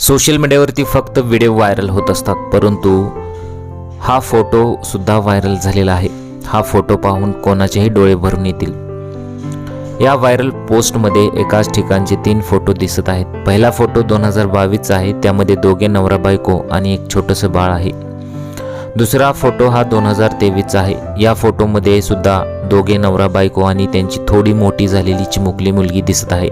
Social मीडियावरती फक्त video viral होत असतात परंतु हा फोटो सुद्धा व्हायरल झालेला आहे. हा फोटो पाहून कोणाचेही डोळे भरून येतील. या व्हायरल पोस्टमध्ये एकाच ठिकाणचे तीन फोटो दिसत आहेत. पहिला फोटो दोन हजार बावीसचा आहे त्यामध्ये दोघे नवरा बायको आणि एक छोटंसं बाळ आहे. दुसरा फोटो हा दोन हजार तेवीसचा आहे. या फोटोमध्ये सुद्धा दोघे नवरा बायको आणि त्यांची थोडी मोठी झालेली चिमुकली मुलगी दिसत आहे.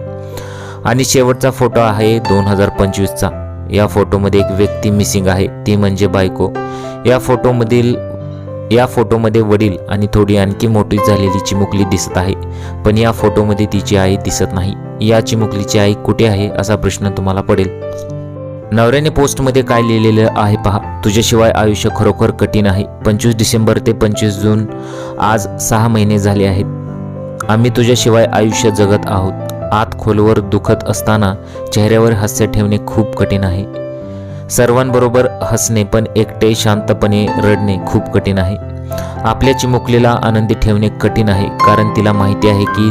आणि शेवटचा फोटो आहे दोन हजार पंचवीसचा. या फोटोमध्ये एक व्यक्ती मिसिंग आहे ती म्हणजे बायको. या फोटोमधील या फोटोमध्ये वडील आणि थोडी आणखी मोठी झालेली चिमुकली दिसत आहे. पण या फोटोमध्ये तिची आई दिसत नाही. या चिमुकलीची आई कुठे आहे असा प्रश्न तुम्हाला पडेल. नवऱ्याने पोस्टमध्ये काय लिहिलेलं आहे पहा. तुझ्याशिवाय आयुष्य खरोखर कठीण आहे. पंचवीस डिसेंबर ते पंचवीस जून आज सहा महिने झाले आहेत. आम्ही तुझ्याशिवाय आयुष्य जगत आहोत. खोलवर दुखत असताना चेहऱ्यावर हास्य ठेवणे खूप कठीण आहे. सर्वांबरोबर हसणे पण एकटे शांतपणे रडणे खूप कठीण आहे. आपल्या चिमुकलीला आनंदी ठेवणे कठीण आहे कारण तिला माहिती आहे की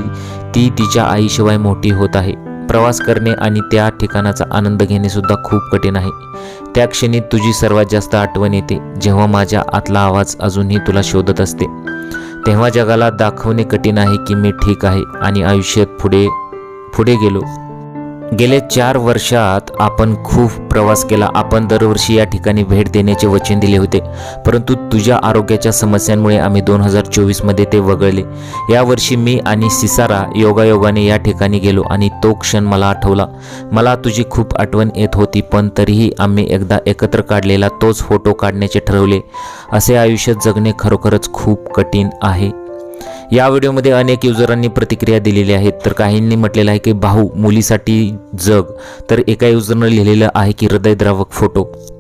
ती तिच्या आईशिवाय मोठी होत आहे. प्रवास करणे आणि त्या ठिकाणाचा आनंद घेणे सुद्धा खूप कठीण आहे. त्या क्षणी तुझी सर्वात जास्त आठवण येते जेव्हा माझ्या आतला आवाज अजूनही तुला शोधत असते. तेव्हा जगाला दाखवणे कठीण आहे की मी ठीक आहे आणि आयुष्यात पुढे पुढे गेलो. गेले चार वर्षात आपण खूप प्रवास केला. आपण दरवर्षी या ठिकाणी भेट देण्याचे वचन दिले होते. परंतु तुझ्या आरोग्याच्या समस्यांमुळे आम्ही दोन हजार चोवीसमध्ये ते वगळले. यावर्षी मी आणि सिसारा योगायोगाने या ठिकाणी गेलो आणि तो क्षण मला आठवला. मला तुझी खूप आठवण येत होती पण तरीही आम्ही एकदा एकत्र काढलेला तोच फोटो काढण्याचे ठरवले. असे आयुष्य जगणे खरोखरच खूप कठीण आहे. या व्हिडिओमध्ये अनेक युजरांनी प्रतिक्रिया दिलेली आहेत तर काहींनी म्हटलेलं आहे की भाऊ मुलीसाठी जग. तर एका युजरनं लिहिलेलं आहे की हृदयद्रावक फोटो.